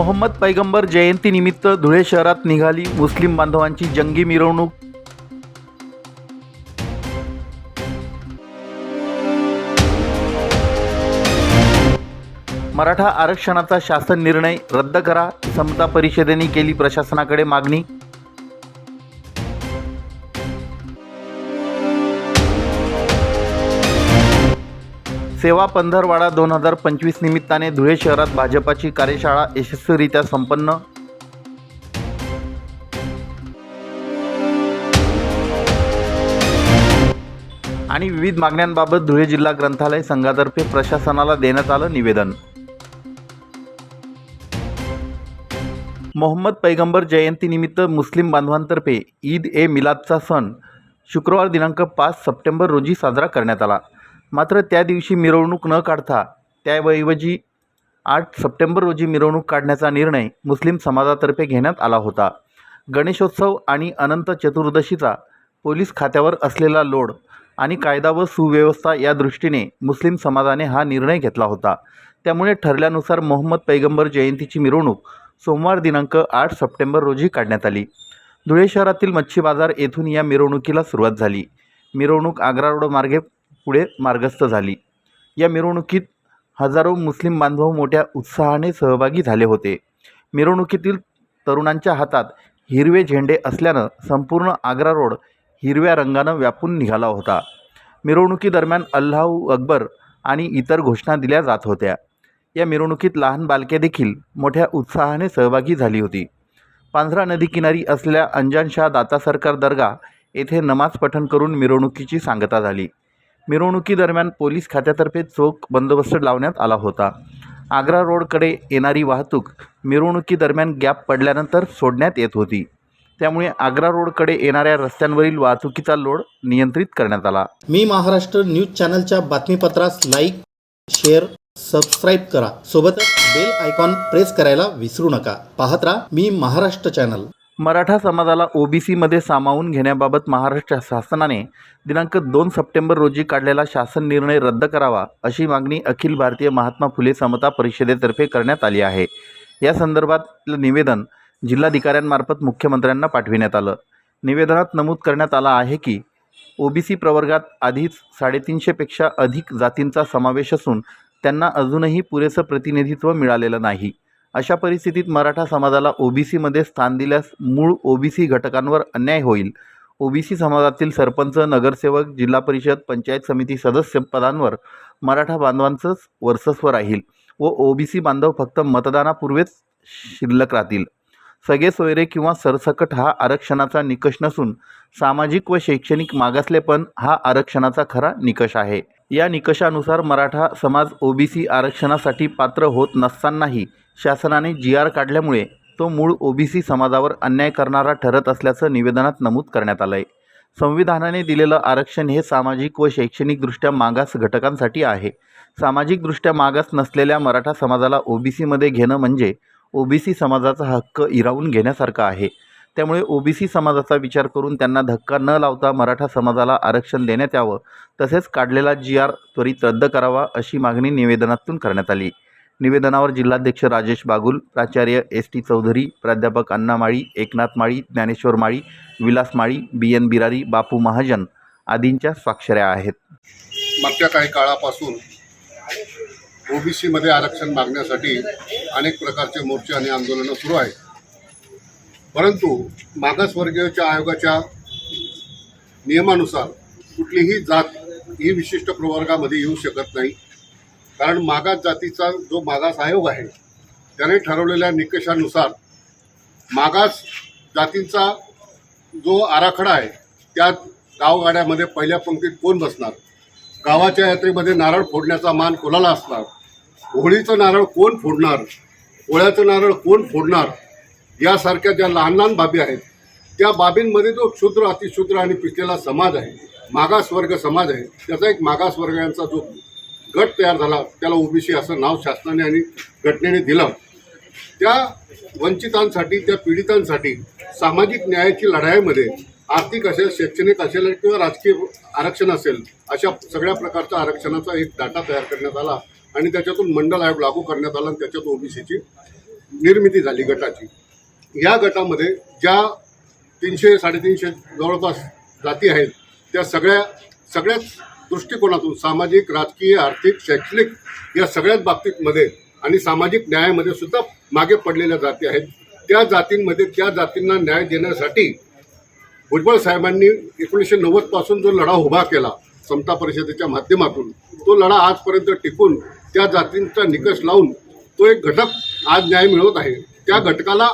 मोहम्मद पैगंबर जयंतीनिमित्त धुळे शहरात निघाली. मुस्लिम बांधवांची जंगी मिरवणूक मराठा आरक्षणाचा शासन निर्णय रद्द करा. समता परिषदेने केली प्रशासनाकडे मागणी सेवा पंधरवाडा दोन हजार पंचवीस निमित्ताने धुळे शहरात भाजपाची कार्यशाळा यशस्वीरित्या संपन्न. आणि विविध मागण्यांबाबत धुळे जिल्हा ग्रंथालय संघातर्फे प्रशासनाला देण्यात आलं निवेदन. मोहम्मद पैगंबर जयंतीनिमित्त मुस्लिम बांधवांतर्फे ईद ए मिलादचा सण शुक्रवार दिनांक पाच सप्टेंबर रोजी साजरा करण्यात आला. मात्र त्या दिवशी मिरवणूक न काढता त्याऐवजी आठ सप्टेंबर रोजी मिरवणूक काढण्याचा निर्णय मुस्लिम समाजातर्फे घेण्यात आला होता. गणेशोत्सव आणि अनंत चतुर्दशीचा पोलीस खात्यावर असलेला लोड आणि कायदा व सुव्यवस्था या दृष्टीने मुस्लिम समाजाने हा निर्णय घेतला होता. त्यामुळे ठरल्यानुसार मोहम्मद पैगंबर जयंतीची मिरवणूक सोमवार दिनांक आठ सप्टेंबर रोजी काढण्यात आली. धुळे शहरातील मच्छी बाजार येथून या मिरवणुकीला सुरुवात झाली. मिरवणूक आग्रा रोड मार्गे पुढे मार्गस्थ झाली. या मिरवणुकीत हजारो मुस्लिम बांधव मोठ्या उत्साहाने सहभागी झाले होते. मिरवणुकीतील तरुणांच्या हातात हिरवे झेंडे असल्यानं संपूर्ण आग्रा रोड हिरव्या रंगानं व्यापून निघाला होता. मिरवणुकीदरम्यान अल्लाहू अकबर आणि इतर घोषणा दिल्या जात होत्या. या मिरवणुकीत लहान बालके देखील मोठ्या उत्साहाने सहभागी झाली होती. पांझरा नदीकिनारी असलेल्या अंजानशाह दाता सरकार दर्गा येथे नमाज पठण करून मिरवणुकीची सांगता झाली. मिरवणुकीदरम्यान पोलीस खात्यातर्फे चोख बंदोबस्त लावण्यात आला होता. आग्रा रोडकडे येणारी वाहतूक मिरवणुकीदरम्यान गॅप पडल्यानंतर सोडण्यात येत होती. त्यामुळे आग्रा रोडकडे येणाऱ्या रस्त्यांवरील वाहतुकीचा लोड नियंत्रित करण्यात आला. मी महाराष्ट्र न्यूज चॅनलच्या बातमीपत्रास लाईक शेअर सबस्क्राईब करा. सोबतच बेल आयकॉन प्रेस करायला विसरू नका. पाहत राहा मी महाराष्ट्र चॅनल. मराठा समाजाला ओबीसीमध्ये सामावून घेण्याबाबत महाराष्ट्र शासनाने दिनांक दोन सप्टेंबर रोजी काढलेला शासन निर्णय रद्द करावा अशी मागणी अखिल भारतीय महात्मा फुले समता परिषदेतर्फे करण्यात आली आहे. या संदर्भातलं निवेदन जिल्हाधिकाऱ्यांमार्फत मुख्यमंत्र्यांना पाठविण्यात आलं. निवेदनात नमूद करण्यात आलं आहे की ओबीसी प्रवर्गात आधीच साडेतीनशेपेक्षा अधिक जातींचा समावेश असून त्यांना अजूनही पुरेसं प्रतिनिधित्व मिळालेलं नाही. अशा परिस्थितीत मराठा समाजाला ओबीसीमध्ये स्थान दिल्यास मूळ ओबीसी घटकांवर अन्याय होईल. ओबीसी समाजातील सरपंच नगरसेवक जिल्हा परिषद पंचायत समिती सदस्य पदांवर मराठा बांधवांचंच वर्चस्व राहील व ओबीसी बांधव फक्त मतदानापूर्वीच शिल्लक राहतील. सगळे सोयरे किंवा सरसकट हा आरक्षणाचा निकष नसून सामाजिक व शैक्षणिक मागासलेपण हा आरक्षणाचा खरा निकष आहे. या निकषानुसार मराठा समाज ओबीसी आरक्षणासाठी पात्र होत नसतानाही शासनाने जी आर काढल्यामुळे तो मूळ ओबीसी समाजावर अन्याय करणारा ठरत असल्याचं निवेदनात नमूद करण्यात आलं आहे संविधानाने दिलेलं आरक्षण हे सामाजिक व शैक्षणिकदृष्ट्या मागास घटकांसाठी आहे. सामाजिकदृष्ट्या मागास नसलेल्या मराठा समाजाला ओबीसीमध्ये घेणं म्हणजे ओबीसी समाजाचा हक्क हिरावून घेण्यासारखा आहे. त्यामुळे ओबीसी समाजाचा विचार करून त्यांना धक्का न लावता मराठा समाजाला आरक्षण देण्यात यावं तसेच काढलेला जी आर त्वरित रद्द करावा अशी मागणी निवेदनातून करण्यात आली. निवेदनावर जिल्हाध्यक्ष राजेश बागुल प्राचार्य एस टी चौधरी प्राध्यापक अण्णा माळी एकनाथ माळी ज्ञानेश्वर माळी विलास माळी बी एन बिरारी बापू महाजन आदींच्या स्वाक्षऱ्या आहेत. मागच्या काही काळापासून ओबीसीमध्ये आरक्षण मागण्यासाठी अनेक प्रकारचे मोर्चे आणि आंदोलनं सुरू आहेत. परंतु मागासवर्गीयच्या आयोगाच्या नियमानुसार कुठलीही जात ही विशिष्ट प्रवर्गामध्ये येऊ शकत नाही. कारण मागास जातीचा जो मागास आयोग आहे त्याने ठरवलेल्या निकषानुसार मागास जातींचा जो आराखडा आहे त्यात गावगाड्यामध्ये पहिल्या पंक्तीत कोण बसणार? गावाच्या यात्रेमध्ये नारळ फोडण्याचा मान कोणाला असणार? होळीचं नारळ कोण फोडणार? पोळ्याचं नारळ कोण फोडणार? यासारख्या ज्या लहान लहान बाबी आहेत त्या बाबींमध्ये जो क्षुद्र अतिक्षुद्र आणि पिचलेला समाज आहे मागासवर्ग समाज आहे त्याचा एक मागासवर्गांचा जो गट तयार झाला त्याला ओबीसी असं नाव शासनाने आणि घटनेने दिलं. त्या वंचितांसाठी त्या पीडितांसाठी सामाजिक न्यायाची लढाईमध्ये आर्थिक असेल शैक्षणिक असेल किंवा राजकीय आरक्षण असेल अशा सगळ्या प्रकारच्या आरक्षणाचा एक डाटा तयार करण्यात आला आणि त्याच्यातून मंडल आयोग लागू करण्यात आला आणि त्याच्यात ओबीसीची निर्मिती झाली गटाची. या गटामध्ये ज्या तीनशे साडेतीनशे जवळपास जाती आहेत त्या सगळ्या सगळ्याच दृष्टिकोनातून सामाजिक राजकीय आर्थिक शैक्षणिक या सगळ्याच बाबतीमध्ये आणि सामाजिक न्यायामध्ये सुद्धा मागे पडलेल्या जाती आहेत. त्या जातींमध्ये त्या जातींना न्याय देण्यासाठी भुजबळ साहेबांनी एकोणीसशे नव्वदपासून जो लढा उभा केला समता परिषदेच्या माध्यमातून तो लढा आजपर्यंत टिकून त्या जातींचा निकष लावून तो एक घटक आज न्याय मिळवत आहे. त्या घटकाला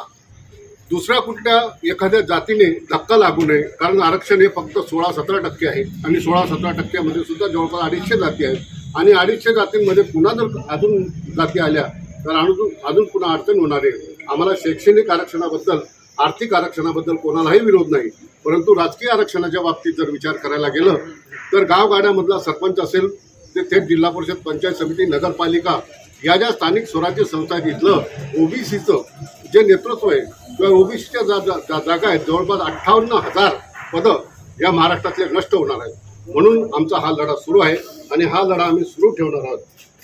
दुसऱ्या कुठल्या एखाद्या जातीने धक्का लागू नये कारण आरक्षण हे फक्त सोळा सतरा टक्के आहे. आणि सोळा सतरा टक्क्यामध्ये सुद्धा जवळपास अडीचशे जाती आहेत. आणि अडीचशे जातींमध्ये पुन्हा जर अजून जाती आल्या तर अजून अजून पुन्हा अडचण होणार आहे. आम्हाला शैक्षणिक आरक्षणाबद्दल आर्थिक आरक्षणाबद्दल कोणालाही विरोध नाही. परंतु राजकीय आरक्षणाच्या बाबतीत जर विचार करायला गेलं तर गावगाड्यामधला सरपंच असेल ते थेट जिल्हा परिषद पंचायत समिती नगरपालिका या ज्या स्थानिक स्वराज्य संस्था आहेत इथलं ओबीसीचं जे नेतृत्व आहे किंवा ओबीसीच्या जा, जा, जा- जागा आहेत. जवळपास अठ्ठावन्न हजार पदं या महाराष्ट्रातले नष्ट होणार आहेत. म्हणून आमचा हा लढा सुरू आहे आणि हा लढा आम्ही सुरू ठेवणार आहोत.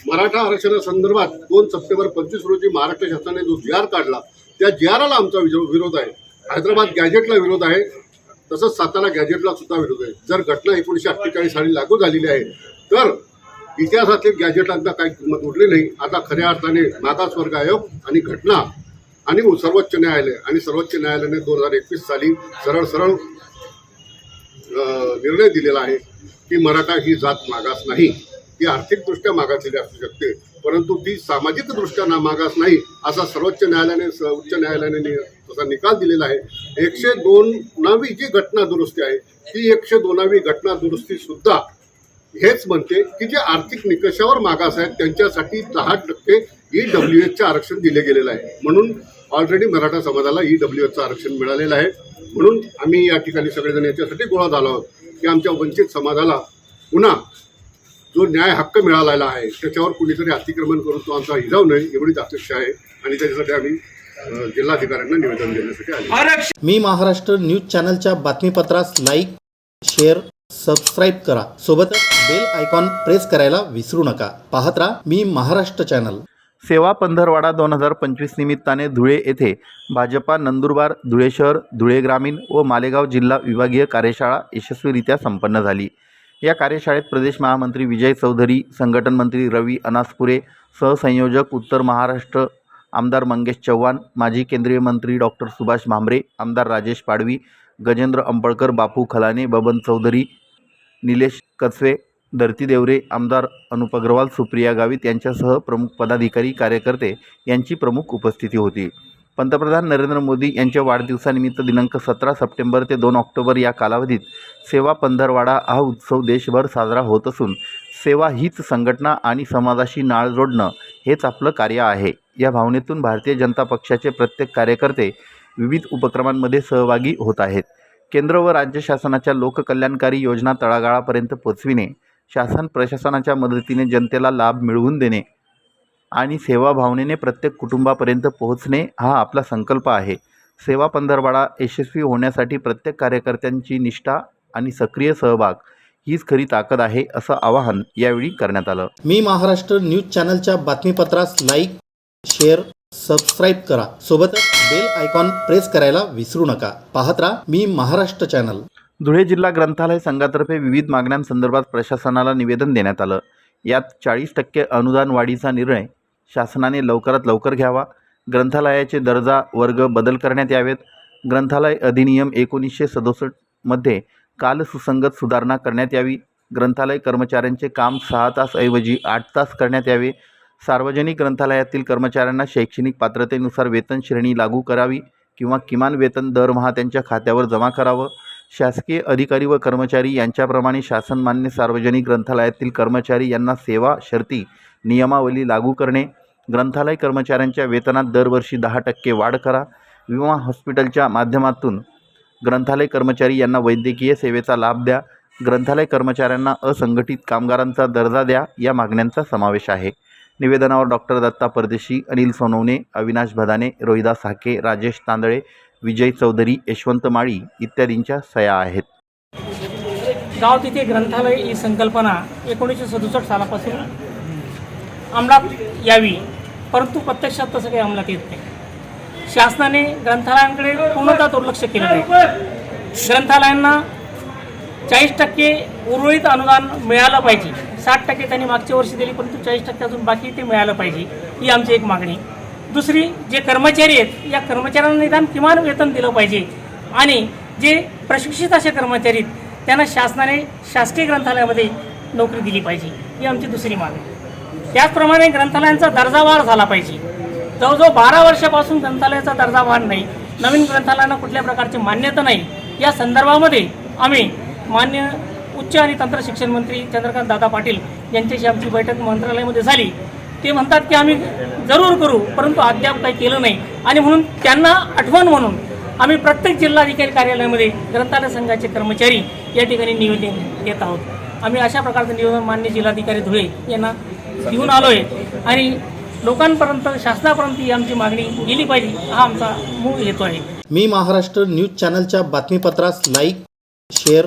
मराठा आरक्षणासंदर्भात दोन सप्टेंबर पंचवीस रोजी महाराष्ट्र शासनाने जो जी आर काढला त्या जी आमचा विरोध आहे. हैदराबाद गॅजेटला विरोध आहे तसंच सातारा गॅजेटला सुद्धा विरोध आहे. जर घटना एकोणीसशे अठ्ठेचाळीस साली लागू झालेली आहे तर इतिहासातील गॅजेटांना काही किंमत उरली नाही. आता खऱ्या अर्थाने मागासवर्ग आयोग आणि घटना आणि सर्वोच्च न्यायालय आणि सर्वोच्च न्यायालयाने दोन हजार एकवीस साली सरळ सरळ निर्णय दिलेला आहे की मराठा ही जात मागास नाही. ती आर्थिकदृष्ट्या मागासलेली असू शकते परंतु ती सामाजिकदृष्ट्या ना मागास नाही असा सर्वोच्च न्यायालयाने उच्च न्यायालयाने नि- तसा निकाल दिलेला आहे. एकशे दोनावी जी घटना दुरुस्ती आहे ती एकशे दोनावी घटना दुरुस्ती सुद्धा हेच म्हणते की जे आर्थिक निकषावर मागास आहेत त्यांच्यासाठी दहा टक्के ई डब्ल्यू एचचं आरक्षण दिले गेलेलं आहे. म्हणून ऑलरेडी मराठा समाजाला ई डब्ल्यू एचचं आरक्षण मिळालेलं आहे. म्हणून आम्ही या ठिकाणी सगळेजण याच्यासाठी गोळा झालो आहोत की आमच्या वंचित समाजाला पुन्हा जो न्याय हक्क मिळालेला आहे त्याच्यावर कुणीतरी अतिक्रमण करून तो आमचा हिजाव नये एवढीच अपेक्षा आहे. आणि त्याच्यासाठी आम्ही जिल्हाधिकाऱ्यांना निवेदन देण्यासाठी आले मी महाराष्ट्र न्यूज चॅनलच्या बातमीपत्रास लाईक शेअर सबस्क्राईब करा. सोबतच बेल आयकॉन प्रेस करायला विसरू नका. पाहत राहा मी महाराष्ट्र चॅनल. सेवा पंधरवाडा दोन हजार पंचवीस निमित्ताने धुळे येथे भाजपा नंदुरबार धुळे शहर धुळे ग्रामीण व मालेगाव जिल्हा विभागीय कार्यशाळा यशस्वीरित्या संपन्न झाली. या कार्यशाळेत प्रदेश महामंत्री विजय चौधरी संघटन मंत्री रवी अनासपुरे सहसंयोजक उत्तर महाराष्ट्र आमदार मंगेश चव्हाण माजी केंद्रीय मंत्री डॉक्टर सुभाष भामरे आमदार राजेश पाडवी गजेंद्र अंबळकर बापू खलाने बबन चौधरी निलेश कचवे धरती देवरे आमदार अनुप अग्रवाल सुप्रिया गावित यांच्यासह प्रमुख पदाधिकारी कार्यकर्ते यांची प्रमुख उपस्थिती होती. पंतप्रधान नरेंद्र मोदी यांच्या वाढदिवसानिमित्त दिनांक सतरा सप्टेंबर ते दोन ऑक्टोबर या कालावधीत सेवा पंधरवाडा हा उत्सव देशभर साजरा होत असून सेवा हीच संघटना आणि समाजाशी नाळ जोडणं हेच आपलं कार्य आहे. या भावनेतून भारतीय जनता पक्षाचे प्रत्येक कार्यकर्ते विविध उपक्रमांमध्ये सहभागी होत आहेत. केंद्र व राज्य शासनाच्या लोककल्याणकारी योजना तळागाळापर्यंत पोचविणे शासन प्रशासनाच्या मदतीने जनतेला लाभ मिळवून देणे आणि सेवाभावनेने प्रत्येक कुटुंबापर्यंत पोहोचणे हा आपला संकल्प आहे. सेवा पंधरवाडा यशस्वी होण्यासाठी प्रत्येक कार्यकर्त्यांची निष्ठा आणि सक्रिय सहभाग हीच खरी ताकद आहे असं आवाहन यावेळी करण्यात आलं. मी महाराष्ट्र न्यूज चॅनलच्या बातमीपत्रास लाईक शेअर सबस्क्राईब करा. सोबतच बेल आयकॉन प्रेस करायला विसरू नका. पाहत राहा मी महाराष्ट्र चॅनल. धुळे जिल्हा ग्रंथालय संघातर्फे विविध मागण्यांसंदर्भात प्रशासनाला निवेदन देण्यात आलं. यात चाळीस टक्के अनुदान वाढीचा निर्णय शासनाने लवकरात लवकर घ्यावा. ग्रंथालयाचे दर्जा वर्ग बदल करण्यात यावेत. ग्रंथालय अधिनियम एकोणीसशे सदुसष्टमध्ये कालसुसंगत सुधारणा करण्यात यावी. ग्रंथालय कर्मचाऱ्यांचे काम सहा तासऐवजी आठ तास करण्यात यावे. सार्वजनिक ग्रंथालयातील कर्मचाऱ्यांना शैक्षणिक पात्रतेनुसार वेतन श्रेणी लागू करावी किंवा किमान वेतन दरमहा त्यांच्या खात्यावर जमा करावं. शासकीय अधिकारी व कर्मचारी यांच्याप्रमाणे शासनमान्य सार्वजनिक ग्रंथालयातील कर्मचारी यांना सेवा शर्ती नियमावली लागू करणे ग्रंथालय कर्मचाऱ्यांच्या वेतनात दरवर्षी दहा टक्के वाढ करा विमा हॉस्पिटलच्या माध्यमातून ग्रंथालय कर्मचारी यांना वैद्यकीय सेवेचा लाभ द्या ग्रंथालय कर्मचाऱ्यांना असंघटित कामगारांचा दर्जा द्या या मागण्यांचा समावेश आहे. निवेदनावर डॉक्टर दत्ता परदेशी अनिल सोनवणे अविनाश भदाने रोहिदास हाके राजेश तांदळे विजय चौधरी यशवंत माळी इत्यादींच्या सया आहेत. गाव तिथे ग्रंथालय ही संकल्पना एकोणीसशे सदुसष्ट सालापासून अंमलात यावी. परंतु प्रत्यक्षात तसं काही अंमलात येत नाही. शासनाने ग्रंथालयांकडे पूर्णतः दुर्लक्ष केलं नाही. ग्रंथालयांना चाळीस टक्के उर्वरित अनुदान मिळालं पाहिजे. साठ टक्के त्यांनी मागच्या वर्षी दिली परंतु चाळीस टक्के अजून बाकी ते मिळालं पाहिजे. ही आमची एक मागणी. दुसरी जे कर्मचारी आहेत या कर्मचाऱ्यांना निदान किमान वेतन दिलं पाहिजे. आणि जे प्रशिक्षित असे कर्मचारी आहेत त्यांना शासनाने शासकीय ग्रंथालयामध्ये नोकरी दिली पाहिजे. ही आमची दुसरी मागणी त्याचप्रमाणे ग्रंथालयांचा दर्जा वाढ झाला पाहिजे. जवळजवळ बारा वर्षापासून ग्रंथालयाचा दर्जा वाढ नाही. नवीन ग्रंथालयांना कुठल्या प्रकारची मान्यता नाही. या संदर्भामध्ये आम्ही मान्य उच्च आणि तंत्र शिक्षण मंत्री चंद्रकांत दादा पाटील यांच्याशी आमची बैठक मंत्रालयामध्ये झाली. ते म्हणतात की आम्ही जरूर करू परंतु अद्याप काही केलं नाही. आणि म्हणून त्यांना आठवण म्हणून आम्ही प्रत्येक जिल्हाधिकारी कार्यालयामध्ये ग्रंथालय संघाचे कर्मचारी या ठिकाणी निवेदन देत आहोत. आम्ही अशा प्रकारचं निवेदन मान्य जिल्हाधिकारी धुळे यांना घेऊन आलो आहे आणि लोकांपर्यंत शासनापर्यंत ही आमची मागणी गेली पाहिजे हा आमचा मूळ हेतू आहे. मी महाराष्ट्र न्यूज चॅनलच्या बातमीपत्रास लाईक शेअर